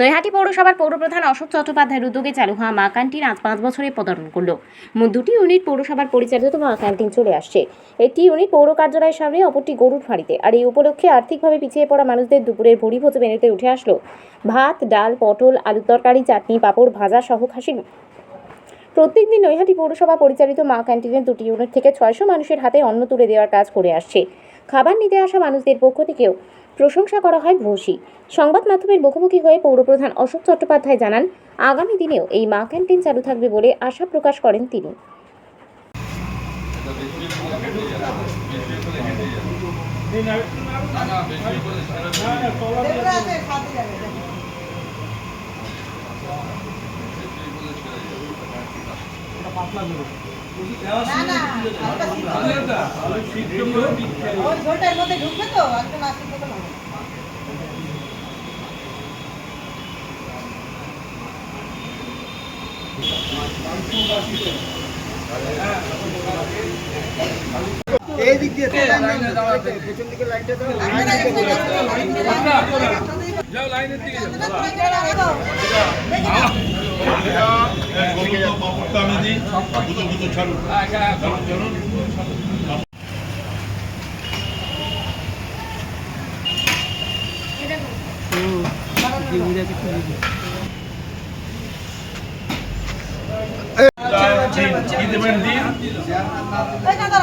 নৈহাটি পৌরসভার পৌরপ্রধান অশোক চট্টোপাধ্যায়ের উদ্যোগে চালু হওয়া মা ক্যান্টিন আজ পাঁচ বছরে পদার্পণ করল। মোট দুটি ইউনিট পৌরসভার পরিচালিত মা ক্যান্টিন চলে আসছে। একটি ইউনিট পৌর কার্যালয়ের সামনে, অপরটি গরুর ফাঁড়িতে। আর এই উপলক্ষে আর্থিকভাবে পিছিয়ে পড়া মানুষদের দুপুরের ভরি ভোজ মেনুতে উঠে আসলো। ভাত, ডাল, পটল, আলুর তরকারি, চাটনি, পাঁপড়, ভাজা সহ খাসির প্রত্যেকদিন নৈহাটি পৌরসভা পরিচালিত মা ক্যান্টিনের দুটি ইউনিট থেকে ছয়শো মানুষের হাতে অন্ন তুলে দেওয়ার কাজ করে আসছে। খাবার নিতে আসা মানুষদের পক্ষ থেকেও প্রশংসা করা হয় ভূষী। সংবাদ মাধ্যমের মুখোমুখি হয়ে পৌরপ্রধান অশোক চট্টোপাধ্যায় জানান, আগামী দিনেও এই মা ক্যান্টিন চালু থাকবে বলে আশা প্রকাশ করেন তিনি ওই ঝোলটার মধ্যে ঢুকবে তো একদম আসতে তো না এই দিক দিয়ে পেছন দিকে লাইনটা দাও। আমি দিই দুটো দুটো ছাড়ুন ছাড়ুন কি দেবেন দিন এই না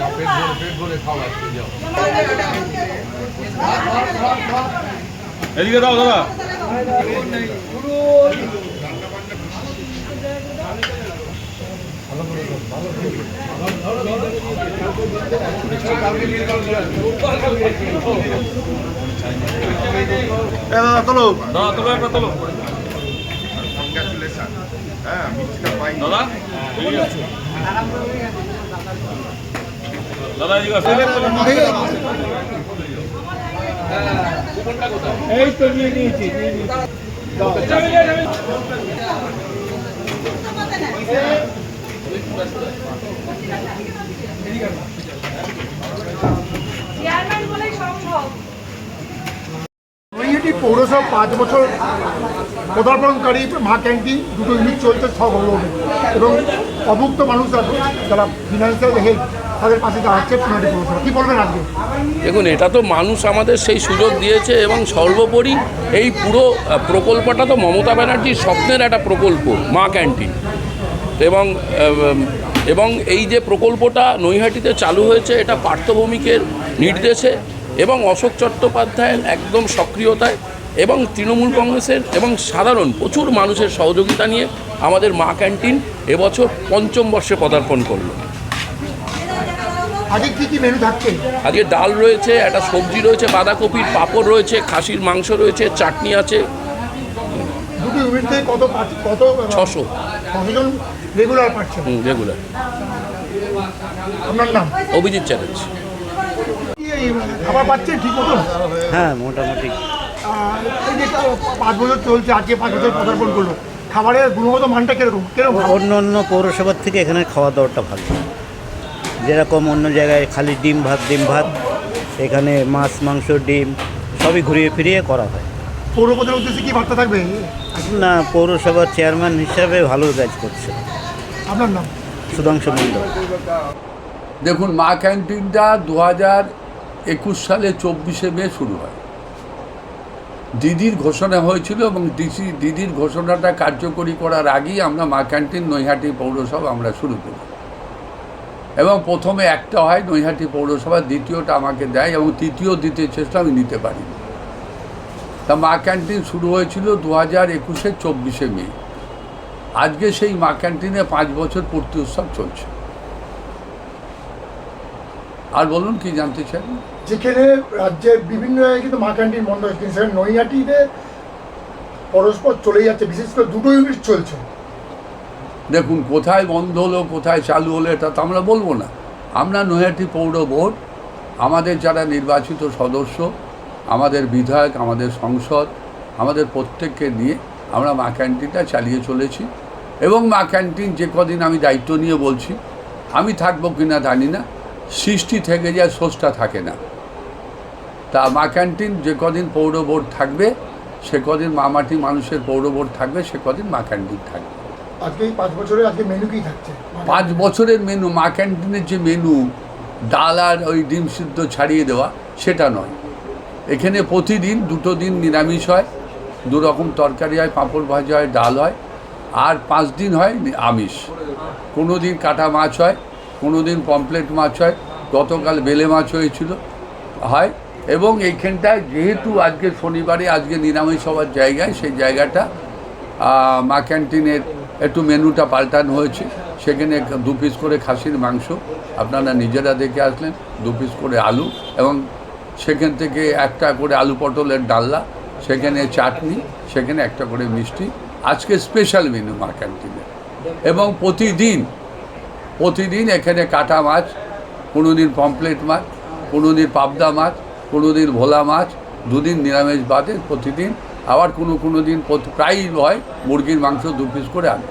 যে এদিকে দাও দাদা। দাদা তোলো। দাদা তোলো একটা তোলো। দাদা? ঠিক আছে। দাদা। পৌরসভা পাঁচ বছর পদার্পণকারী মা ক্যান্টিন দুটো ইউনিট চলছে সব হলো এবং অভুক্ত মানুষরা যারা ফিনান্সিয়াল হেল্প দেখুন, এটা তো মানুষ আমাদের সেই সুযোগ দিয়েছে এবং সর্বোপরি এই পুরো প্রকল্পটা তো মমতা ব্যানার্জির স্বপ্নের একটা প্রকল্প, মা ক্যান্টিন। এবং এবং এই যে প্রকল্পটা নৈহাটিতে চালু হয়েছে, এটা পার্থভৌমিকের নির্দেশে এবং অশোক চট্টোপাধ্যায়ের একদম সক্রিয়তায় এবং তৃণমূল কংগ্রেসের এবং সাধারণ প্রচুর মানুষের সহযোগিতা নিয়ে আমাদের মা ক্যান্টিন এবছর পঞ্চম বর্ষে পদার্পণ করল। আজকে কী কী মেনু থাকছে আজকে ডাল রয়েছে একটা সবজি রয়েছে বাঁধাকপির পাঁপড় রয়েছে খাসির মাংস রয়েছে চাটনি আছে। দুটো ইউনিট থেকে কত পাচ্ছ- কত ছশো। কতজন রেগুলার পাচ্ছেন? রেগুলার আপনার নাম? অভিজিৎ এই খাবার পাচ্ছেন ঠিক মতন? হ্যাঁ মোটামুটি। এই যে পাঁচ বছর চলছে আজকে পাঁচ বছর পদার্পণ করল। খাবারের গুণগত মানটা কীরকম? কীরকম? অন্য অন্য পৌরসভার থেকে এখানে খাওয়া দাওয়াটা ভালো। যেরকম অন্য জায়গায় খালি ডিম ভাত ডিম ভাত এখানে মাছ মাংস ডিম সবই ঘুরিয়ে ফিরিয়ে করা হয়। পৌরপতির উদ্দেশ্যে কি বার্তা থাকবে? না পৌরসভার চেয়ারম্যান হিসাবে ভালো কাজ করছে। আপনার নাম? সুধাংশু মণ্ডল। দেখুন মা ক্যান্টিনটা দু হাজার একুশ সালে চব্বিশে মে শুরু হয়। দিদির ঘোষণা হয়েছিল এবং ডিসি দিদির ঘোষণাটা কার্যকরী করার আগেই আমরা মা ক্যান্টিন নৈহাটি পৌরসভা আমরা শুরু করি। এবং প্রথমে একটা হয় নৈহাটি পৌরসভা, দ্বিতীয়টা আমাকে দেয় এবং তৃতীয় দিতে চেষ্টা আমি নিতে পারি। তা মা ক্যান্টিন শুরু হয়েছিল দু হাজার একুশের চব্বিশে মে। আজকে সেই মা ক্যান্টিনে পাঁচ বছর পূর্তি উৎসব চলছে। আর বলুন, কি জানতে চান? যেখানে রাজ্যের বিভিন্ন জায়গায় কিন্তু মা ক্যান্টিন বন্ধ কিন্তু সেখানে নৈহাটিতে পরস্পর চলে যাচ্ছে। বিশেষ করে দুটো ইউনিট চলছে। দেখুন, কোথায় বন্ধ হলো, কোথায় চালু হলো, এটা তো আমরা বলব না। আমরা নৈহাটি পৌর বোর্ড, আমাদের যারা নির্বাচিত সদস্য, আমাদের বিধায়ক, আমাদের সংসদ, আমাদের প্রত্যেককে নিয়ে আমরা মা ক্যান্টিনটা চালিয়ে চলেছি। এবং মা ক্যান্টিন যে কদিন আমি দায়িত্ব নিয়ে বলছি, আমি থাকব কি না জানি না, সৃষ্টি থেকে যায় সোষ্টা থাকে না। তা মা ক্যান্টিন যে কদিন পৌর বোর্ড থাকবে, সে কদিন মামাটি মানুষের পৌর বোর্ড থাকবে, সে কদিন মা ক্যান্টিন থাকবে। আজকে পাঁচ বছরে আজকে মেনু কি থাকছে? পাঁচ বছরের মেনু মা ক্যান্টিনের যে মেনু ডাল আর ওই ডিম সিদ্ধ ছাড়িয়ে দেওয়া, সেটা নয়। এখানে প্রতিদিন দুটো দিন নিরামিষ হয়, দু রকম তরকারি হয়, পাঁপড় ভাজা হয়, ডাল হয়, আর পাঁচ দিন হয় আমিষ। কোনো দিন কাটা মাছ হয়, কোনো দিন পমপ্লেট মাছ হয়, গতকাল বেলে মাছ হয়েছিল, হয়। এবং এইখানটায় যেহেতু আজকে শনিবারে, আজকে নিরামিষ হওয়ার জায়গায়, সেই জায়গাটা মা ক্যান্টিনের একটু মেনুটা পাল্টানো হয়েছে। সেখানে দু পিস করে খাসির মাংস। আপনারা নিজেরা দেখে আসলেন, দু পিস করে আলু এবং সেখান থেকে একটা করে আলু পটলের ডাল্লা সেখানে চাটনি, সেখানে একটা করে মিষ্টি। আজকে স্পেশাল মেনু মা এবং প্রতিদিন প্রতিদিন এখানে কাটা মাছ কোনো দিন পমপ্লেট মাছ কোনো দিন পাবদা মাছ কোনো দিন ভোলা মাছ, দুদিন নিরামিষ বাদে প্রতিদিন আবার কোনো কোনো দিন প্রায়ই হয় মুরগির মাংস দু পিস করে আনে।